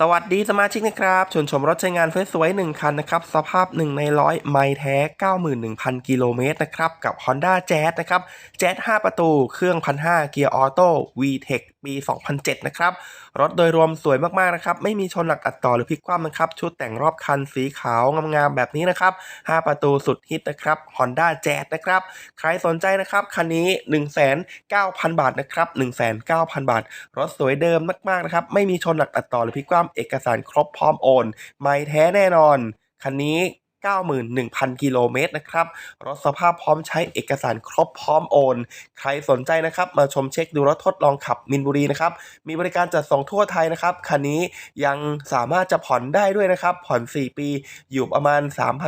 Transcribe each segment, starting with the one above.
สวัสดีสมาชิกนะครับชวนชมรถใช้งานสวยๆหนึ่งคันนะครับ สภาพ 1 ในร้อยไม่แท้ 91,000 กิโลเมตรนะครับ กับ Honda Jazz นะครับ Jazz 5 ประตู เครื่อง 1,500 เกียร์ออโต้ VTEC ปี 2007 นะครับ รถโดยรวมสวยมากๆนะครับ ไม่มีชนหลักอัดต่อหรือพลิกคว่ำนะครับ ชุดแต่งรอบคันสีขาวงามๆแบบนี้นะครับ 5 ประตูสุดฮิตนะครับ Honda Jazz นะครับ ใครสนใจนะครับ คันนี้ 1,900,000 บาทนะครับ 1,900,000 บาท รถสวยเดิมมากๆนะครับ ไม่มีชนหลักอัดต่อหรือพลิกคว่ำเอกสารครบพร้อมโอน ไม่แท้แน่นอน คันนี้ 91,000 กิโลเมตรนะครับรถสภาพพร้อมใช้เอกสารครบพร้อมโอน ใครสนใจนะครับมาชมเช็คดูรถทดลองขับมินบุรีนะครับมีบริการจัดส่งทั่วไทยนะครับคันนี้ยังสามารถจะผ่อนได้ด้วยนะครับผ่อน 4 ปีอยู่ประมาณ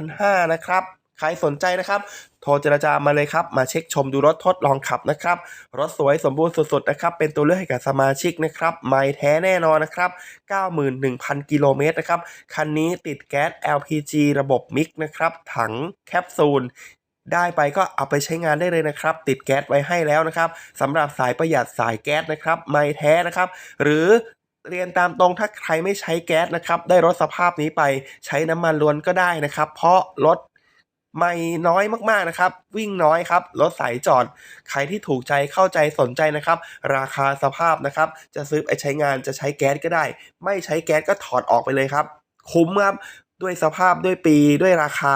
3,500นะครับ ใครสนใจนะครับ โทรเจรจามาเลยครับ มาเช็คชมดูรถทดลองขับนะครับ รถสวยสมบูรณ์สุดๆนะครับ เป็นตัวเลือกให้กับสมาชิกนะครับ ไม่แท้แน่นอนนะครับ 91,000 กิโลเมตรนะครับ คันนี้ติดแก๊ส LPG ระบบมิกนะครับ ถังแคปซูลได้ไปก็เอาไปใช้งานได้เลยนะครับ ติดแก๊สไว้ให้แล้วนะครับสำหรับสายประหยัดสายแก๊สนะครับไม่แท้นะครับ หรือเรียนตามตรงถ้าใครไม่ใช้แก๊สนะครับ ได้รถสภาพนี้ไปใช้น้ำมันล้วนก็ได้นะครับ เพราะรถ ไม่น้อยมากๆนะครับ วิ่งน้อยครับรถสายจอด ใครที่ถูกใจเข้าใจสนใจนะครับ ราคาสภาพนะครับ จะซื้อไปใช้งานจะใช้แก๊สก็ได้ ไม่ใช้แก๊สก็ถอดออกไปเลยครับ คุ้มครับด้วยสภาพด้วยปีด้วยราคา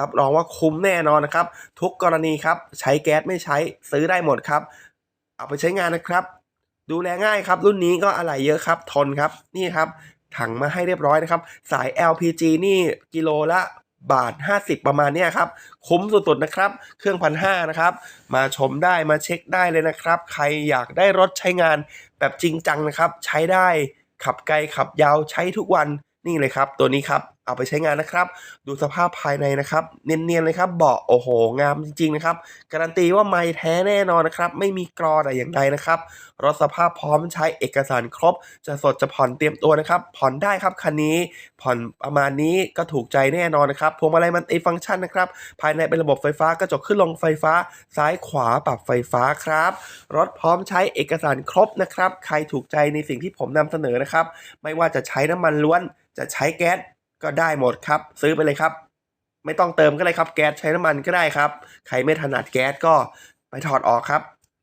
รับรองว่าคุ้มแน่นอนนะครับ ทุกกรณีครับ ใช้แก๊สไม่ใช้ซื้อได้หมดครับ เอาไปใช้งานนะครับ ดูแลง่ายครับ รุ่นนี้ก็อะไหล่เยอะครับ ทนครับนี่ครับ ถังมาให้เรียบร้อยนะครับ สาย LPG นี่กิโลละ บาท 50 ประมาณเนี้ยครับ คุ้มสุดๆนะครับ เครื่องพันห้านะครับ มาชมได้มาเช็คได้เลยนะครับ ใครอยากได้รถใช้งานแบบจริงจังนะครับ ใช้ได้ขับไกลขับยาวใช้ทุกวันนี่เลยครับ ตัวนี้ครับเอาไปใช้งานนะครับ ดูสภาพภายในนะครับ เนียนๆเลยครับเบาะโอ้โห งามจริงๆนะครับ การันตีว่าไม่แท้แน่นอนนะครับ ไม่มีกรอแต่อย่างใดนะครับ รถสภาพพร้อมใช้เอกสารครบ จะสดจะผ่อนเตรียมตัวนะครับ ผ่อนได้ครับคันนี้ ผ่อนประมาณนี้ก็ถูกใจแน่นอนนะครับพวงมาลัยมันไอฟังก์ชันนะครับ ภายในเป็นระบบไฟฟ้ากระจกขึ้นลงไฟฟ้า ซ้ายขวาปรับไฟฟ้าครับ รถพร้อมใช้เอกสารครบนะครับ ใครถูกใจในสิ่งที่ผมนำเสนอนะครับ ไม่ว่าจะใช้น้ำมันล้วน จะใช้แก๊ส ก็ได้หมดครับ ซื้อไปเลยครับ ไม่ต้องเติมก็เลยครับ แก๊สใช้น้ำมันก็ได้ครับ ใครไม่ถนัดแก๊สก็ไปถอดออกครับ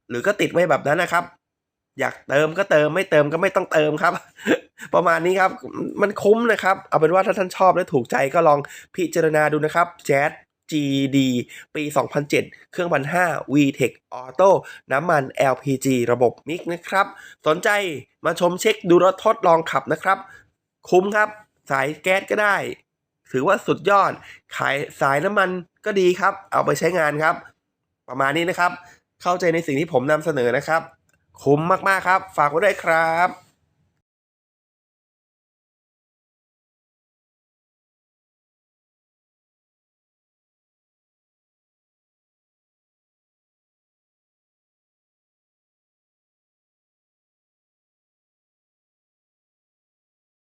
หรือก็ติดไว้แบบนั้นนะครับ อยากเติมก็เติมไม่เติมก็ไม่ต้องเติมครับ ประมาณนี้ครับมันคุ้มนะครับ เอาเป็นว่าถ้าท่านชอบและถูกใจก็ลองพิจารณาดูนะครับ Jazz GD ปี 2007 เครื่องพันห้า VTEC Auto น้ำมัน LPG ระบบมิกนะครับ สนใจมาชมเช็คดูรถทดลองขับนะครับ คุ้มครับ สายแก๊สก็ได้ ถือว่าสุดยอด ขายสายน้ำมันก็ดีครับ เอาไปใช้งานครับ ประมาณนี้นะครับ เข้าใจในสิ่งที่ผมนำเสนอนะครับ คุ้มมากๆครับ ฝากไว้ด้วยครับ